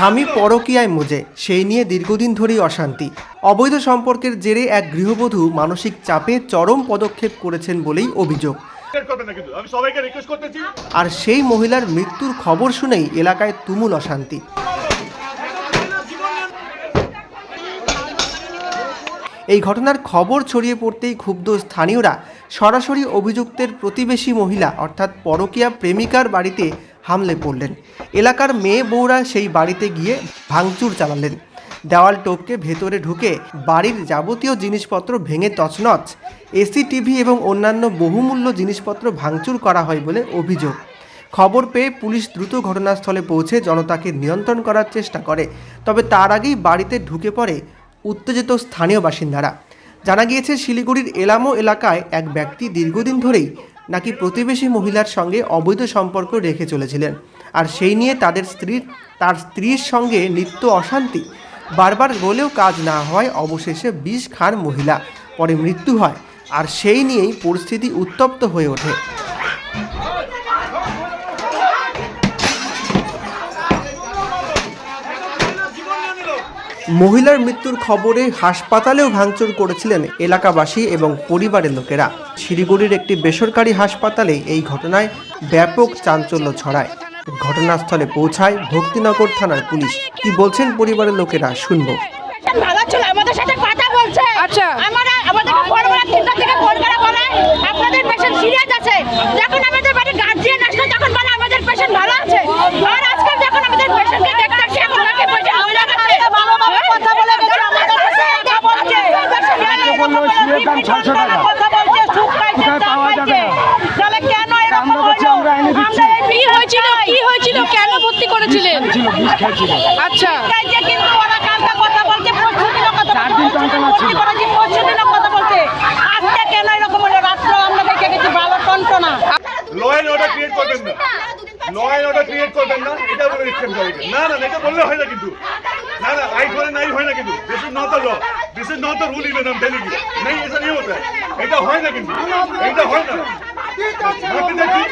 স্বামী পরকীয়ায় মোজে সেই নিয়ে দীর্ঘদিন ধরেই অশান্তি। অবৈধ সম্পর্কের জেরে এক গৃহবধূ মানসিক চাপে চরম পদক্ষেপ করেছেন বলেই অভিযোগ। আর সেই মহিলার মৃত্যুর খবর শুনেই এলাকায় তুমুল অশান্তি। এই ঘটনার খবর ছড়িয়ে পড়তেই ক্ষুব্ধ স্থানীয়রা সরাসরি অভিযুক্তের প্রতিবেশী মহিলা অর্থাৎ পরকীয়া প্রেমিকার বাড়িতে হামলে পড়লেন। এলাকার মেয়ে বউরা সেই বাড়িতে গিয়ে ভাঙচুর চালালেন। দেওয়াল টপকে ভেতরে ঢুকে বাড়ির যাবতীয় জিনিসপত্র ভেঙে তছনছ এসি টিভি এবং অন্যান্য বহুমূল্য জিনিসপত্র ভাঙচুর করা হয় বলে অভিযোগ। খবর পেয়ে পুলিশ দ্রুত ঘটনাস্থলে পৌঁছে জনতাকে নিয়ন্ত্রণ করার চেষ্টা করে, তবে তার আগেই বাড়িতে ঢুকে পড়ে উত্তেজিত স্থানীয় বাসিন্দারা। জানা গিয়েছে, শিলিগুড়ির এলামো এলাকায় এক ব্যক্তি দীর্ঘদিন ধরেই নাকি প্রতিবেশী মহিলার সঙ্গে অবৈধ সম্পর্ক রেখে চলেছিলেন? আর সেই নিয়ে তাদের স্ত্রীর তার স্ত্রীর সঙ্গে নিত্য অশান্তি। বারবার বলেও কাজ না হওয়ায় অবশেষে বিষ খান মহিলা, পরে মৃত্যু হয়। আর সেই নিয়েই পরিস্থিতি উত্তপ্ত হয়ে ওঠে। মহিলার মৃত্যুর খবরে হাসপাতালেও ভাঙচুর করেছিলেন এলাকাবাসী এবং পরিবারের লোকেরা। শিলিগুড়ির একটি বেসরকারি হাসপাতালে এই ঘটনায় ব্যাপক চাঞ্চল্য ছড়ায়। ঘটনাস্থলে পৌঁছায় ভক্তিনগর থানার পুলিশ। কি বলছেন পরিবারের লোকেরা শুনব। আমাদের সাথে কথা বলছে। আচ্ছা। আমরা আমাদেরকে ভোরবেলা তিনটা থেকে ফোন করা বলে আপনাদের পেশেন্ট সিরিয়াস আছে যখন আমাদের বাড়ি গার্জিয়ান আসলো তখন বলে আমাদের পেশেন্ট ভালো আছে আর আজকাল যখন আমাদের পেশেন্টকে দেখতে আসি এখন নাকি পেশেন্ট ভালো আছে ভালোভাবে কথা বলে গেছে আমাদের সাথে কথা বলছে বলল দাম 600 টাকা। কথা বলছে সুখ পাইছে কোথায় পাওয়া যাবে? তাহলে কেন এরকম হলো? আমরা এনে দিচ্ছি। কি হয়েছিল কি হয়েছিল? কেন ভর্তি করেছিলেন ছিল বিষ খাইছিল। আচ্ছা। কিন্তু ওরা কালকে কথা বলছে? পরশু কথা চার দিন টনটনা ছিল। করেছি পরশু কথা বলছে। আজকে কেন এরকম হলো? রাত্রে আমরা দেখে গেছি ভালো টনটনা। ল অ্যান্ড অর্ডার ক্রিয়েট করবেন না। ল অ্যান্ড অর্ডার ক্রিয়েট করবেন না এটা বলে রিস্টেম না না এটা বললে হয় না কিন্তু। ना ना आई फॉर নাই হয় না কিন্তু this is not the law this is not the rule even I am telling you नहीं ऐसा नहीं होता है এটা হয় না কিন্তু এটা হয় না মারতে দেখি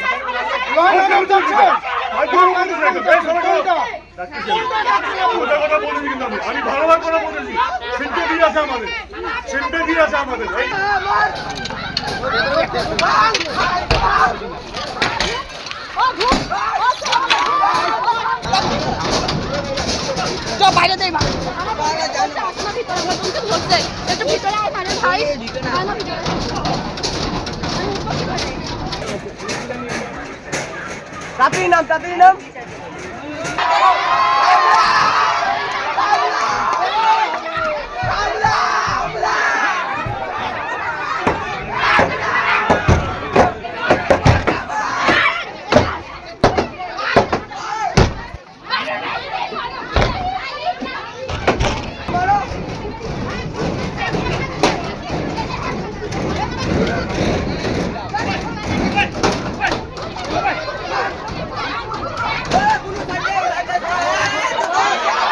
ওটা কথা বলেছি কিন্তু আমি আমি ভালোভাবে কথা বলেছি শিল্পে দিয়ে আছে আমাদের শিল্পে দিয়ে আছে আমাদের এই বাইরে নাম তাড়াতাড়ি নাম।